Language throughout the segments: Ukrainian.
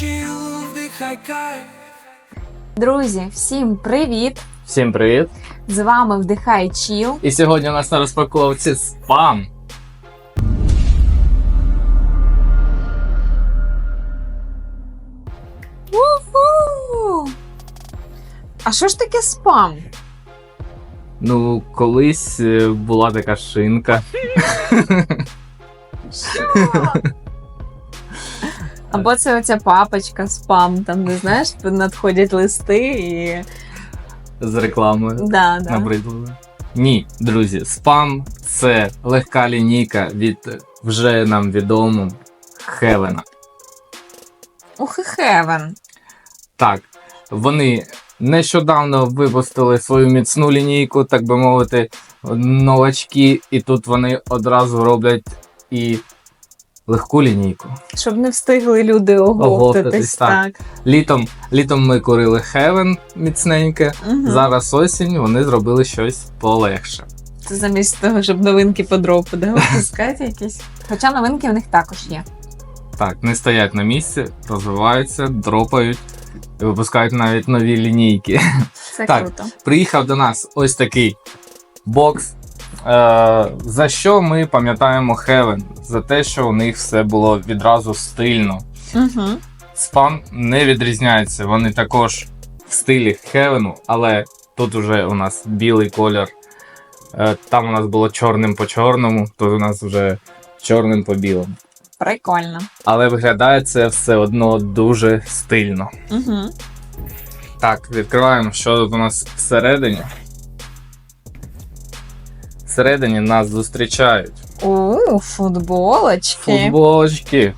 чил, вдихай кайф. Друзі, всім привіт! Всім привіт! З вами Вдихай Чіл. І сьогодні у нас на розпаковці спам. Уху! А що ж таке спам? Ну, колись е, була така шинка. Що? Або це оця папочка спам, там, не знаєш, надходять листи і. з рекламою Да, да. набридливою. Ні, друзі, спам це легка лінійка від вже нам відомого Хевена. Ух, хевен. Так, вони нещодавно випустили свою міцну лінійку, так би мовити, новачки, і тут вони одразу роблять і легку лінійку. Щоб не встигли люди оговтатись. Так. Так. Літом, літом ми курили Heaven міцненьке. Мгм. Зараз осінь, вони зробили щось полегше. Це замість того, щоб новинки по дропу да, випускати якісь. Хоча новинки в них також є. Так, не стоять на місці, розвиваються, дропають і випускають навіть нові лінійки. Це Так. круто. Приїхав до нас ось такий бокс. Е, за що ми пам'ятаємо Heaven? За те, що у них все було відразу стильно. Угу. Спам не відрізняється. Вони також в стилі Хевену, але тут уже у нас білий колір. Е, Там у нас було чорним по чорному, тут у нас вже чорним по білому. Прикольно. Але виглядає це все одно дуже стильно. Угу. Так, відкриваємо, що тут у нас всередині. Всередині нас зустрічають У, футболочки. футболочки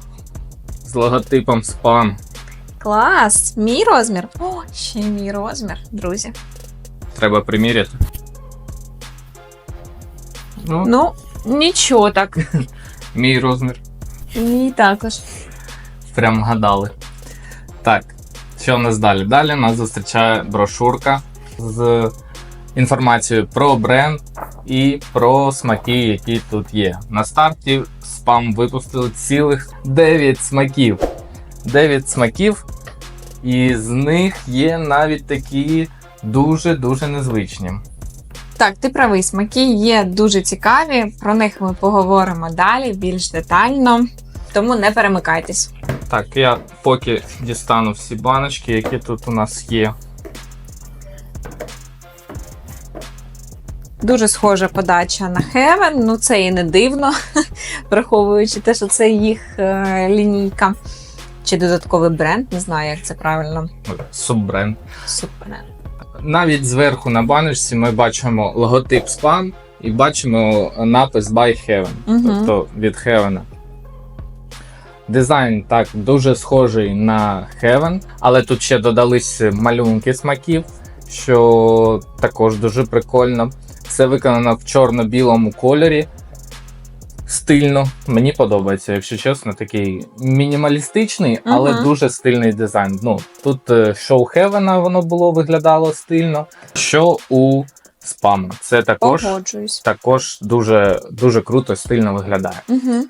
з логотипом спам. Клас! Мій розмір. О, ще й мій розмір, друзі. Треба приміряти. Ну, Ну, нічого так. мій розмір. Мій також. Прям гадали. Так, що в нас далі? Далі нас зустрічає брошурка з інформацією про бренд і про смаки, які тут є. На старті спам випустили цілих 9 смаків. 9 смаків, і з них є навіть такі дуже-дуже незвичні. Так, ти правий, смаки є дуже цікаві. Про них ми поговоримо далі, більш детально. Тому не перемикайтесь. Так, я поки дістану всі баночки, які тут у нас є. Дуже схожа подача на Heaven, ну це і не дивно, враховуючи те, що це їх е, лінійка. Чи додатковий бренд, не знаю, як це правильно. Суббренд. Супер. Навіть зверху на баночці ми бачимо логотип спам і бачимо напис By Heaven, Мгм. тобто від Heaven. Дизайн так дуже схожий на Heaven, але тут ще додались малюнки смаків, що також дуже прикольно. Все виконано в чорно-білому кольорі. Стильно, мені подобається, якщо чесно, такий мінімалістичний, але Мгм. дуже стильний дизайн. Ну, тут е, що Хевена воно було виглядало стильно, що у спама. Це також, також дуже, дуже круто, стильно виглядає. Угу.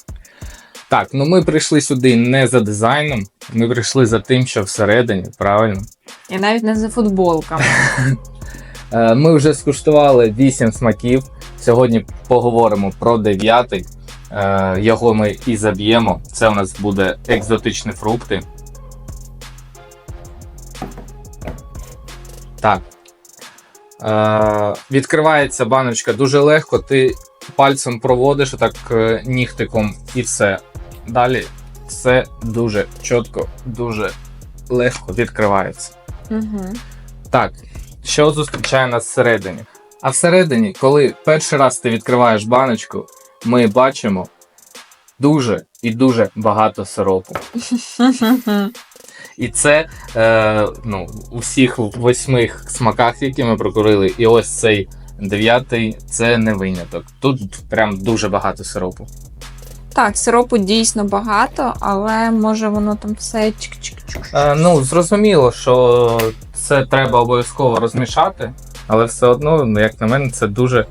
Так, ну ми прийшли сюди не за дизайном, ми прийшли за тим, що всередині, правильно. І навіть не за футболками. Е, Ми вже скуштували 8 смаків. Сьогодні поговоримо про дев'ятий. Е, Його ми і заб'ємо. Це у нас буде екзотичні фрукти. Так. Е, Відкривається баночка дуже легко. Ти пальцем проводиш отак нігтиком і все. Далі все дуже чітко, дуже легко відкривається. Угу. Так, що зустрічає нас всередині? А всередині, коли перший раз ти відкриваєш баночку, ми бачимо дуже і дуже багато сиропу. І це е, ну, у всіх восьми смаках, які ми прокурили, і ось цей дев'ятий це не виняток. Тут прям дуже багато сиропу. Так, сиропу дійсно багато, але може воно там все чик-чик-чик. Е, ну, зрозуміло, що це треба обов'язково розмішати, але все одно, ну, як на мене, це дуже,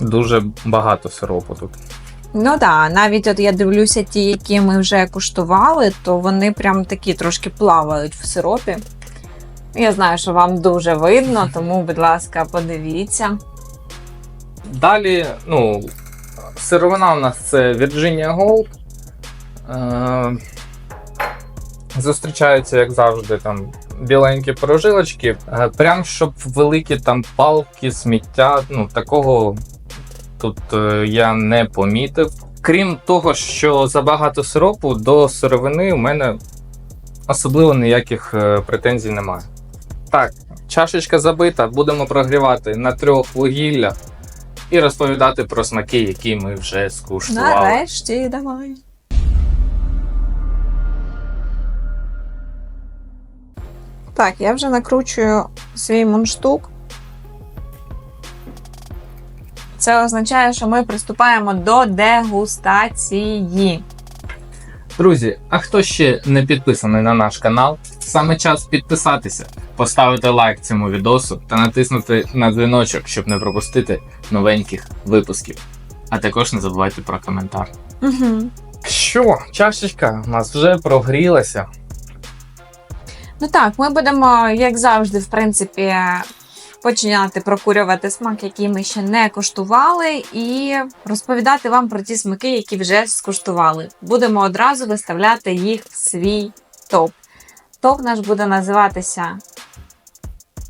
дуже багато сиропу тут. Ну так, навіть от я дивлюся ті, які ми вже куштували, то вони прям такі трошки плавають в сиропі. Я знаю, що вам дуже видно, тому, будь ласка, подивіться. Далі, ну, сировина у нас це Virginia Gold. Е, зустрічаються, як завжди, там біленькі прожилочки. Е, прям щоб великі там палки, сміття, ну, такого тут е, я не помітив. Крім того, що забагато сиропу до сировини у мене особливо ніяких е, претензій немає. Так, чашечка забита, будемо прогрівати на трьох вугіллях і розповідати про смаки, які ми вже скуштували. Нарешті, давай. Так, я вже накручую свій мундштук. Це означає, що ми приступаємо до дегустації. Друзі, а хто ще не підписаний на наш канал, саме час підписатися, поставити лайк цьому відосу та натиснути на дзвіночок, щоб не пропустити новеньких випусків. А також не забувайте про коментар. Угу. Що, чашечка у нас вже прогрілася. Ну так, ми будемо, як завжди, в принципі, починати прокурювати смак, який ми ще не куштували, і розповідати вам про ті смаки, які вже скуштували. Будемо одразу виставляти їх в свій топ. Топ наш буде називатися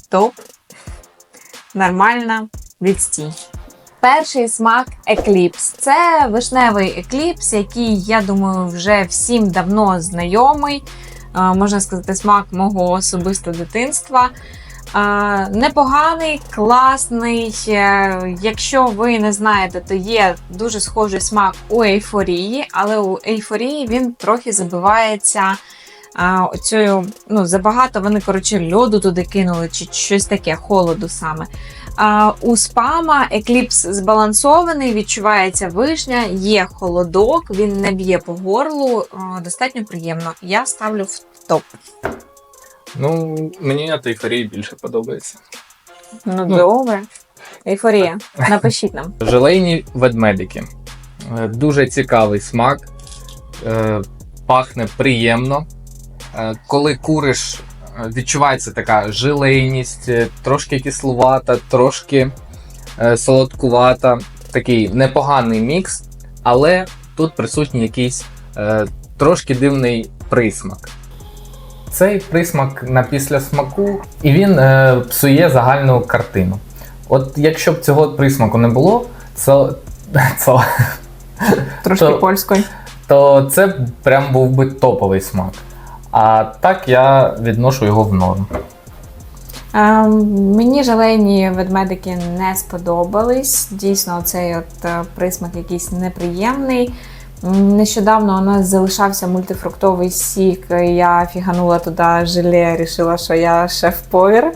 топ. Нормальна відстій. Перший смак екліпс. Це вишневий екліпс, який, я думаю, вже всім давно знайомий. Можна сказати, смак мого особистого дитинства. Непоганий, класний. Е, Якщо ви не знаєте, то є дуже схожий смак у ейфорії, але у ейфорії він трохи забивається. А, оцею, ну, забагато вони, коротше, льоду туди кинули, чи щось таке, холоду саме. А, у спама екліпс збалансований, відчувається вишня, є холодок, він не б'є по горлу, а, достатньо приємно. Я ставлю в топ. Ну, мені от ейфорії більше подобається. Ну, Ну. добре. Ейфорія. Напишіть нам. Желейні ведмедики. Е, Дуже цікавий смак. Е, Пахне приємно. Е, Коли куриш, е, відчувається така желейність, е, трошки кислувата, трошки солодкувата. Такий непоганий мікс, але тут присутній якийсь трошки дивний присмак. Цей присмак на післясмаку, і він е, псує загальну картину. От якщо б цього присмаку не було, це, це, Трошки То- польською. то це прям був би топовий смак. А так я відношу його в норм. Е, мені желейні ведмедики не сподобались. Дійсно, цей от е, присмак якийсь неприємний. Нещодавно у нас залишався мультифруктовий сік. Я фіганула туди желе, рішила, що я шеф-повар.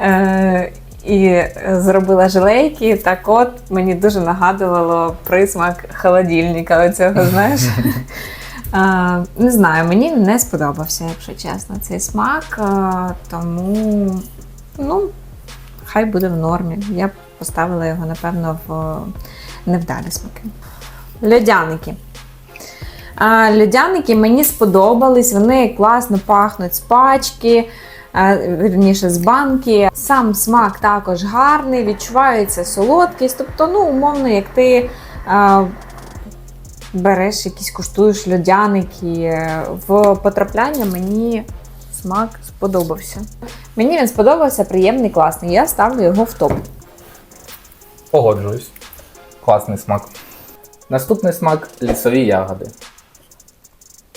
Е, і зробила желейки. Так от мені дуже нагадувало присмак холодильника. Оцього, знаєш. Е, Не знаю, мені не сподобався, якщо чесно, цей смак. е, Тому ну, хай буде в нормі. Я б поставила його, напевно, в е, невдалі смаки. Льодяники. Льодяники мені сподобались, вони класно пахнуть з пачки, вірніше з банки. Сам смак також гарний, відчувається солодкість. Тобто, ну, умовно, як ти береш якісь куштуєш льодяники. е, В потрапляння мені смак сподобався. Мені він сподобався, приємний, класний. Я ставлю його в топ. Погоджуюсь. Класний смак. Наступний смак лісові ягоди.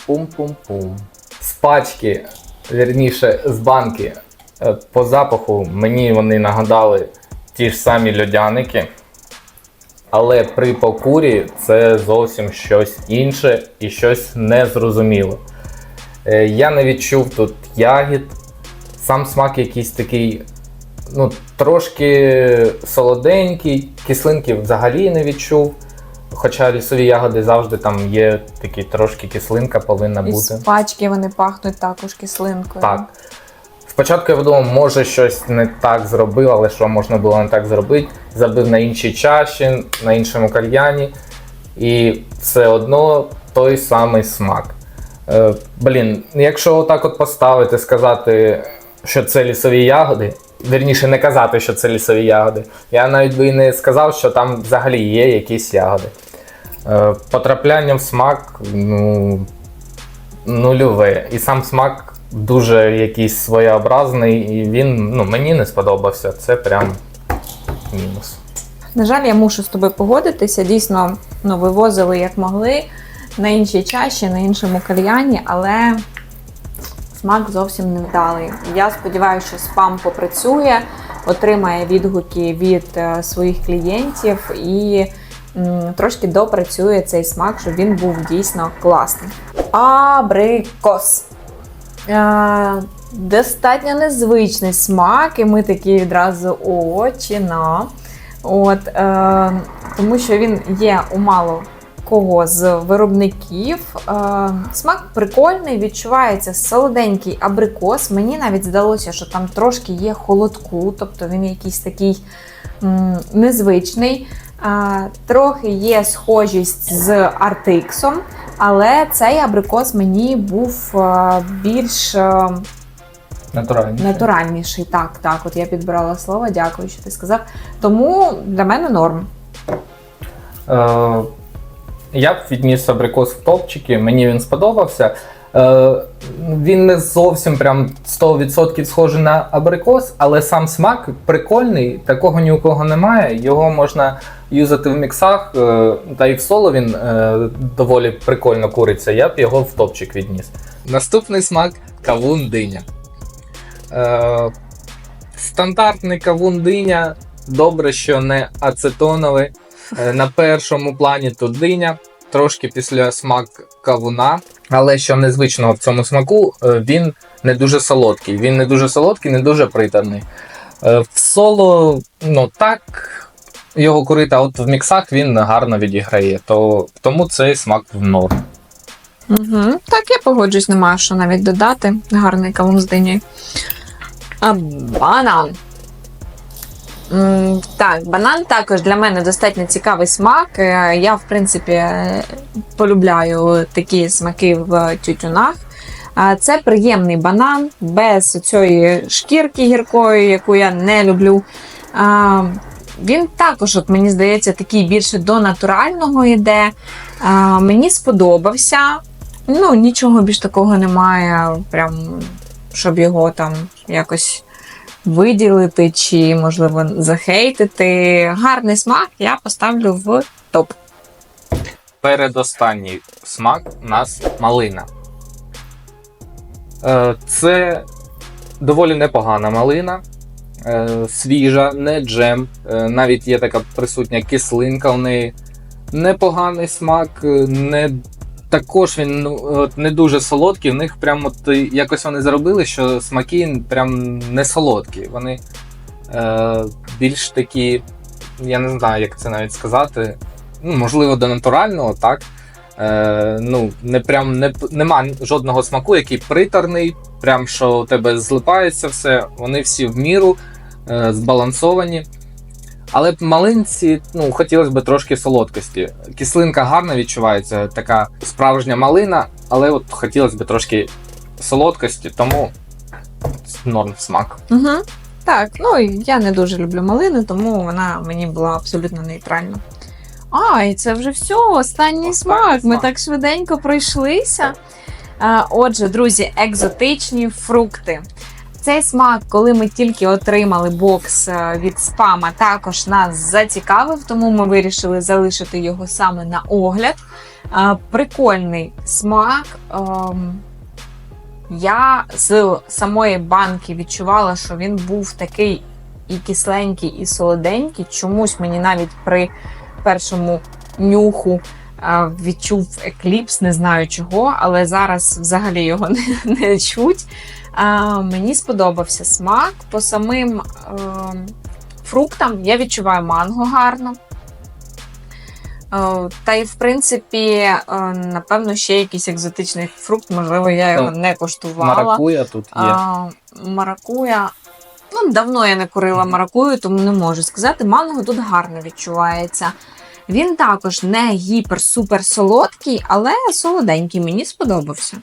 Пум-пум-пум. З пачки, вірніше, з банки. е, По запаху мені вони нагадали ті ж самі льодяники. Але при покурі це зовсім щось інше і щось незрозуміле. Е, Я не відчув тут ягід. Сам смак якийсь такий ну, трошки солоденький, кислинки взагалі не відчув. Хоча лісові ягоди завжди там є такі трошки кислинка повинна І бути. з пачки вони пахнуть також кислинкою. Так. Спочатку я подумав, може щось не так зробив, але що можна було не так зробити. Забив на іншій чаші, на іншому кальяні. і все одно той самий смак. Е, блін, якщо отак от поставити, сказати, що це лісові ягоди, вірніше не казати, що це лісові ягоди, я навіть би і не сказав, що там взагалі є якісь ягоди. Е, потрапляння в смак, ну, нульове. І сам смак дуже якийсь своєобразний, і він ну, мені не сподобався. Це прям мінус. На жаль, я мушу з тобою погодитися. Дійсно, ну, вивозили як могли на іншій чаші, на іншому кальяні, але смак зовсім невдалий. Я сподіваюся, що спам попрацює, отримає відгуки від е, своїх клієнтів і м, трошки допрацює цей смак, щоб він був дійсно класний. Абрикос. Е, достатньо незвичний смак, і ми такі відразу о, чи на. От, е, тому що він є у мало кого з виробників. Е, смак прикольний, відчувається солоденький абрикос. Мені навіть здалося, що там трошки є холодку, тобто він якийсь такий м, незвичний. Е, трохи є схожість з Артиксом, але цей абрикос мені був е, більш. натуральніший. Натуральніший, так, так. От я підбирала слово, дякую, що ти сказав. Тому для мене норм. Е, я б відніс абрикос в топчики, мені він сподобався. Е, він не зовсім прям 100% схожий на абрикос, але сам смак прикольний, такого ні у кого немає. Його можна юзати в міксах, е, та і в соло він е, доволі прикольно куриться. Я б його в топчик відніс. Наступний смак кавун диня. Стандартний кавун диня. Добре, що не ацетоновий. На першому плані тут диня, трошки після смак кавуна. Але що незвичного в цьому смаку, е, він не дуже солодкий. Він не дуже солодкий, не дуже приторний. Е, В соло, ну так, його курити, а от в міксах він гарно відіграє. То, тому цей смак в норм. Угу. Так, я погоджуюсь, нема що навіть додати. Гарний кавун з дині. А банан. Так, банан також для мене достатньо цікавий смак. Е, Я, в принципі, е, полюбляю такі смаки в тютюнах. Це приємний банан без цієї шкірки гіркої, яку я не люблю. Він також, от мені здається, такий більше до натурального йде. Мені сподобався. Ну, нічого більш такого немає, прям щоб його там якось виділити чи, можливо, захейтити. Гарний смак я поставлю в топ. Передостанній смак у нас малина. Е, Це доволі непогана малина, е, свіжа, не джем. Е, Навіть є така присутня кислинка в неї. Непоганий смак, не, також він ну, от не дуже солодкий. В них прям от якось вони зробили, що смаки прям не солодкі. Вони е, більш такі, я не знаю, як це навіть сказати. Ну, можливо, до натурального, так. Е, ну, не прям не, нема жодного смаку, який приторний, прям що у тебе злипається все. Вони всі в міру е, збалансовані. Але малинці, ну, хотілося б трошки солодкості. Кислинка гарно відчувається, така справжня малина, але от хотілося б трошки солодкості, тому норм смак. Угу. Так, ну я не дуже люблю малини, тому вона мені була абсолютно нейтральна. А, і це вже все, останній Останній смак. Ми смак. так швиденько пройшлися. А, отже, друзі, екзотичні фрукти. Цей смак, коли ми тільки отримали бокс е, від спама, також нас зацікавив, тому ми вирішили залишити його саме на огляд. Прикольний смак. Ем, Я з самої банки відчувала, що він був такий і кисленький, і солоденький. Чомусь мені навіть при першому нюху відчув екліпс, не знаю чого, але зараз взагалі його не, не чуть. А, мені сподобався смак. По самим е, фруктам я відчуваю манго гарно. Е, Та й в принципі, е, напевно, ще якийсь екзотичний фрукт, можливо, я його Ну, не коштувала. Маракуя тут є. А, маракуя. Ну, давно я не курила маракую, тому не можу сказати. Манго тут гарно відчувається. Він також не гіпер-супер солодкий, але солоденький. Мені сподобався.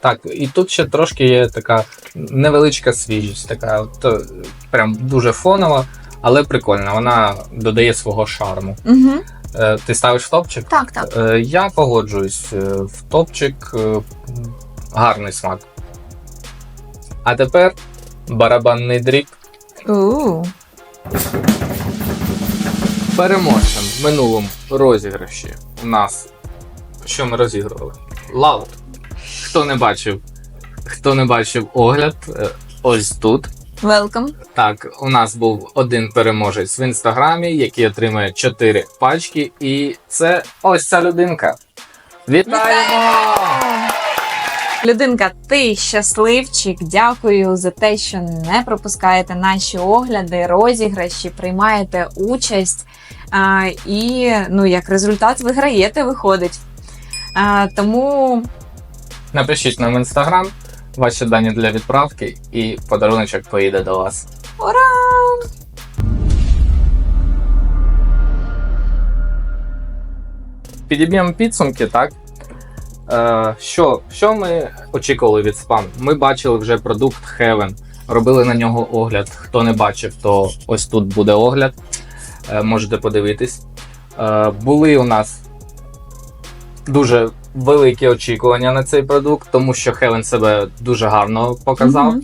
Так, і тут ще трошки є така невеличка свіжість, така от, е, прям дуже фонова, але прикольна. Вона додає свого шарму. Угу. Е, Ти ставиш в топчик? Так, так. Е, Я погоджуюсь. В топчик е, гарний смак. А тепер барабанний дріб. Переможцем в минулому розіграші у нас. Що ми розігрували? Лаут. Хто не бачив, хто не бачив огляд, е, ось тут. Welcome. Так, у нас був один переможець в інстаграмі, який отримує 4 пачки, і це ось ця людинка. Вітаємо! Людинка, ти щасливчик. Дякую за те, що не пропускаєте наші огляди, розіграші, приймаєте участь. А, і ну, як результат виграєте, виходить. А, тому Напишіть нам в інстаграм ваші дані для відправки, і подаруночок поїде до вас. ура! Підіб'ємо підсумки, так? Е, що, що ми очікували від спам? Ми бачили вже продукт Heaven, робили на нього огляд. Хто не бачив, то ось тут буде огляд. Е, можете подивитись. Е, були у нас дуже великі очікування на цей продукт, тому що Heaven себе дуже гарно показав. Мгм.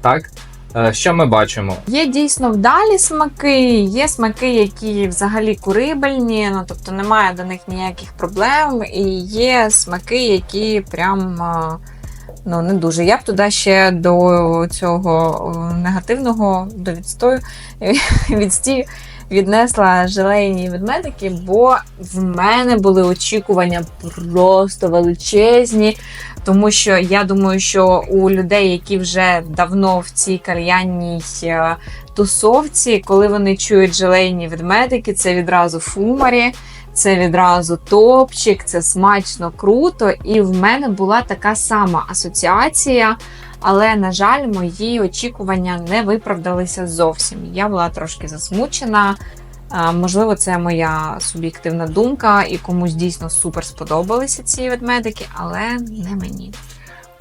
Так? Е, що ми бачимо? Є дійсно вдалі смаки, є смаки, які взагалі курибельні, ну тобто немає до них ніяких проблем, і є смаки, які прям ну, не дуже. Я б туди ще до цього негативного, до відстою відстію віднесла желейні ведмедики, бо в мене були очікування просто величезні. Тому що я думаю, що у людей, які вже давно в цій кальянній е, тусовці, коли вони чують желейні ведмедики, це відразу фумарі, це відразу топчик, це смачно круто. І в мене була така сама асоціація. Але, на жаль, мої очікування не виправдалися зовсім. Я була трошки засмучена. Можливо, це моя суб'єктивна думка, і комусь дійсно супер сподобалися ці ведмедики, але не мені.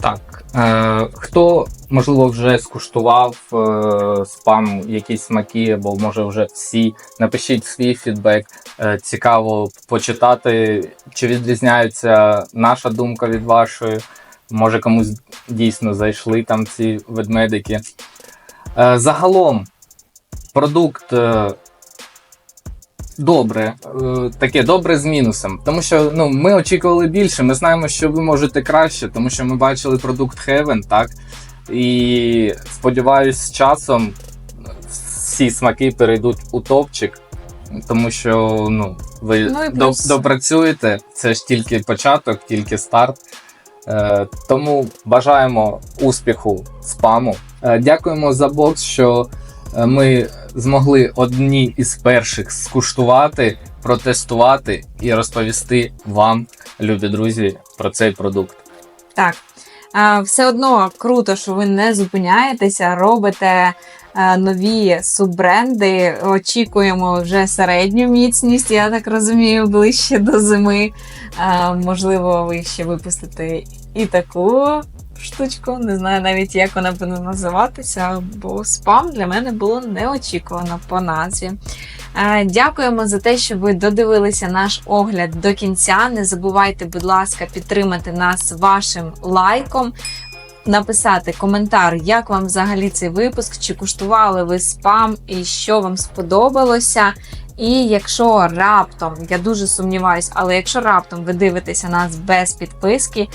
Так, е, хто можливо вже скуштував е, спам якісь смаки, або може вже всі, напишіть свій фідбек. Е, цікаво почитати, чи відрізняється наша думка від вашої. Може комусь дійсно зайшли там ці ведмедики. Е, загалом, продукт. Е, Добре, е, таке добре з мінусом. Тому що ну, ми очікували більше. Ми знаємо, що ви можете краще, тому що ми бачили продукт Heaven, так? І сподіваюсь, з часом всі смаки перейдуть у топчик, тому що ну, ви Ну допрацюєте. Це ж тільки початок, тільки старт. Е, тому бажаємо успіху спаму. Е, дякуємо за бокс, що е, ми змогли одні із перших скуштувати, протестувати і розповісти вам, любі друзі, про цей продукт. Так. Все одно круто, що ви не зупиняєтеся, робите нові суббренди. Очікуємо вже середню міцність, я так розумію, ближче до зими. Можливо, ви ще випустите і таку штучку. Не знаю навіть, як вона буде називатися, бо спам для мене було неочікувано по назві. Е, Дякуємо за те, що ви додивилися наш огляд до кінця. Не забувайте, будь ласка, підтримати нас вашим лайком. Написати коментар, як вам взагалі цей випуск, чи куштували ви спам і що вам сподобалося. І якщо раптом, я дуже сумніваюсь, але якщо раптом ви дивитеся нас без підписки,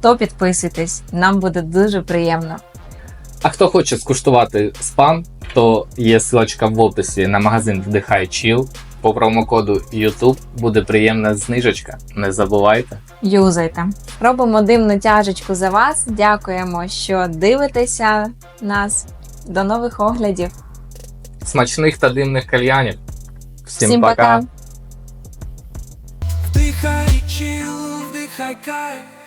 то підписуйтесь, нам буде дуже приємно. А хто хоче скуштувати спам, то є ссылочка в описі на магазин Вдихай Chill. По промокоду YouTube буде приємна знижечка. Не забувайте. Юзайте. Робимо димну тяжечку за вас. Дякуємо, що дивитеся нас. До нових оглядів. Смачних та димних кальянів. Всім, Всім пока. пока. Вдихай чил, вдихай кайф